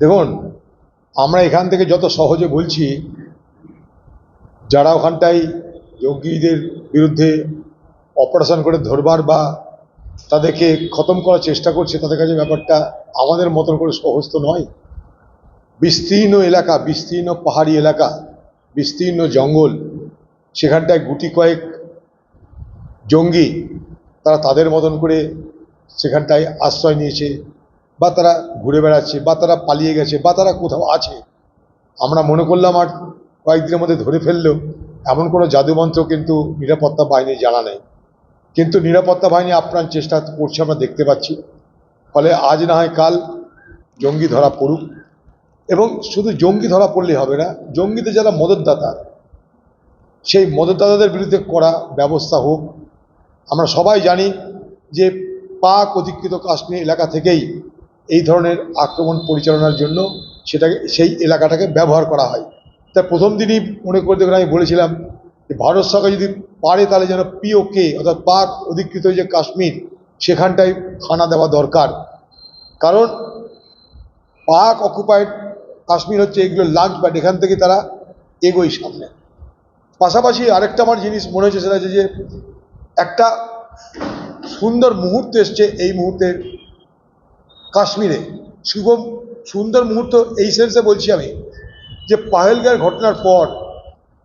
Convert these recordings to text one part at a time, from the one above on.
দেখুন, আমরা এখান থেকে যত সহজে বলছি, যারা ওখানটায় জঙ্গিদের বিরুদ্ধে অপারেশন করে ধরবার বা তাদেরকে খতম করার চেষ্টা করছে, তাদের কাছে ব্যাপারটা আমাদের মতন করে সহজ তো নয়। বিস্তীর্ণ এলাকা, বিস্তীর্ণ পাহাড়ি এলাকা, বিস্তীর্ণ জঙ্গল, সেখানটায় গুটি কয়েক জঙ্গি, তারা তাদের মতন করে সেখানটায় আশ্রয় নিয়েছে। বা তারা ঘুরে বেড়াচ্ছে, বা তারা পালিয়ে গেছে, বা তারা কোথাও আছে। আমরা মনে করলাম আর কয়েকদিনের মধ্যে ধরে ফেললেও এমন কোনো জাদুমন্ত্র কিন্তু নিরাপত্তা বাহিনী জানা নেই। কিন্তু নিরাপত্তা বাহিনী আপ্রাণ চেষ্টা করছে আমরা দেখতে পাচ্ছি। ফলে আজ না হয় কাল জঙ্গি ধরা পড়ুক। এবং শুধু জঙ্গি ধরা পড়লেই হবে না জঙ্গিতে যারা মদতদাতা, সেই মদতদাতাদের বিরুদ্ধে করা ব্যবস্থা হোক। আমরা সবাই জানি যে পাক অধিকৃত কাশ্মীর এলাকা থেকেই এই ধরনের আক্রমণ পরিচালনার জন্য সেটাকে, সেই এলাকাটাকে ব্যবহার করা হয়। তা প্রথম দিনই মনে করে দেখুন, আমি বলেছিলাম যে ভারত সরকার যদি পারে তাহলে যেন পিওকে অর্থাৎ পাক অধিকৃত যে কাশ্মীর, সেখানটায় হানা দেওয়া দরকার। কারণ পাক অকুপাইড কাশ্মীর হচ্ছে এগুলো লাঞ্চ প্যাড, এখান থেকে তারা এগোয় সামনে। পাশাপাশি আরেকটা আমার জিনিস মনে হচ্ছে, সেটা যে একটা সুন্দর মুহূর্ত এসছে এই মুহূর্তে কাশ্মীরে। শুভ সুন্দর মুহূর্ত এই সেন্সে বলছি আমি যে পাহেলগার ঘটনার পর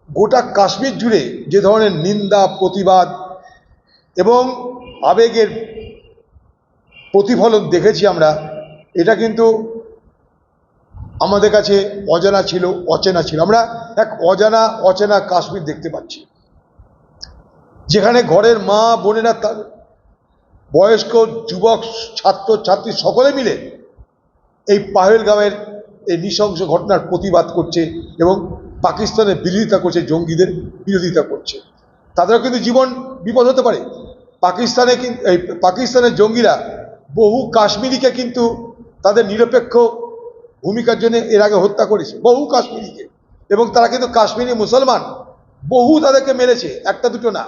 গোটা কাশ্মীর জুড়ে যে ধরনের নিন্দা, প্রতিবাদ এবং আবেগের প্রতিফলন দেখেছি আমরা, এটা কিন্তু আমাদের কাছে অজানা ছিল, অচেনা ছিল। আমরা এক অজানা, অচেনা কাশ্মীর দেখতে পাচ্ছি। যেখানে ঘরের মা, বোনেরা বয়স্ক, যুবক, ছাত্র, ছাত্রী সকলে মিলে এই পাহেলগাঁওয়ের এই নৃশংস ঘটনার প্রতিবাদ করছে এবং পাকিস্তানের বিরোধিতা করছে, জঙ্গিদের বিরোধিতা করছে। তাদেরও কিন্তু জীবন বিপদ হতে পারে। পাকিস্তানে কিন্তু এই পাকিস্তানের জঙ্গিরা বহু কাশ্মীরিকে কিন্তু তাদের নিরপেক্ষ ভূমিকার জন্য এর আগে হত্যা করেছে, বহু কাশ্মীরিকে। এবং তারা কিন্তু কাশ্মীরি মুসলমান, বহু তাদেরকে মেরেছে, একটা দুটো না।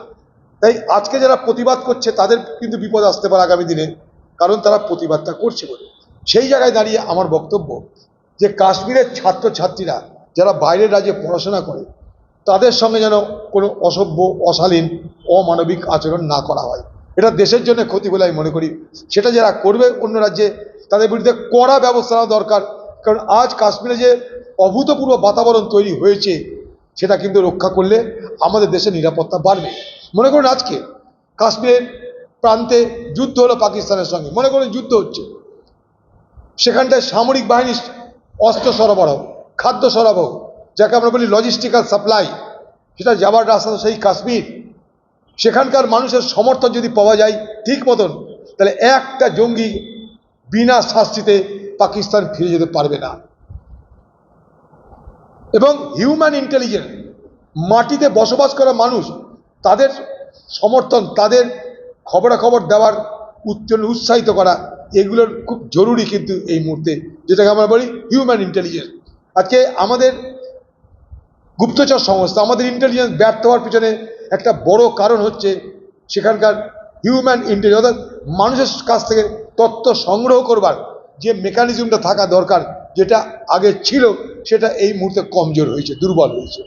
তাই আজকে যারা প্রতিবাদ করছে, তাদের কিন্তু বিপদ আসতে পারে আগামী দিনে, কারণ তারা প্রতিবাদটা করছে বলে। সেই জায়গায় দাঁড়িয়ে আমার বক্তব্য যে কাশ্মীরের ছাত্রছাত্রীরা যারা বাইরের রাজ্যে পড়াশোনা করে, তাদের সঙ্গে যেন কোনো অসভ্য, অশালীন, অমানবিক আচরণ না করা হয়। এটা দেশের জন্য ক্ষতি বলে আমি মনে করি। সেটা যারা করবে অন্য রাজ্যে, তাদের বিরুদ্ধে কড়া ব্যবস্থা নেওয়া দরকার। কারণ আজ কাশ্মীরে যে অভূতপূর্ব বাতাবরণ তৈরি হয়েছে, সেটা কিন্তু রক্ষা করলে আমাদের দেশের নিরাপত্তা বাড়বে। মনে করুন আজকে কাশ্মীরের প্রান্তে যুদ্ধ হলো পাকিস্তানের সঙ্গে। মনে করুন যুদ্ধ হচ্ছে। সেখানটায় সামরিক বাহিনীর অস্ত্র সরবরাহ, খাদ্য সরবরাহ, যাকে আমরা বলি লজিস্টিক্যাল সাপ্লাই সেটা যাবার রাস্তা তো সেই কাশ্মীর। সেখানকার মানুষের সমর্থন যদি পাওয়া যায় ঠিক মতন, তাহলে একটা জঙ্গি বিনা শাস্তিতে পাকিস্তান ফিরে যেতে পারবে না। এবং হিউম্যান ইন্টেলিজেন্স মাটিতে বসবাস করা মানুষ তাদের সমর্থন, তাদের খবরাখবর দেওয়ার জন্য উৎসাহিত করা, এগুলোর খুব জরুরি কিন্তু এই মুহূর্তে। যেটাকে আমরা বলি হিউম্যান ইন্টেলিজেন্স আজকে আমাদের গুপ্তচর সংস্থা, আমাদের ইন্টেলিজেন্স ব্যর্থ হওয়ার পিছনে একটা বড় কারণ হচ্ছে সেখানকার হিউম্যান ইন্টেলিজেন্স অর্থাৎ মানুষের কাছ থেকে তথ্য সংগ্রহ করবার যে মেকানিজমটা থাকা দরকার, যেটা আগে ছিল, সেটা এই মুহূর্তে কমজোর হয়েছে, দুর্বল হয়েছে।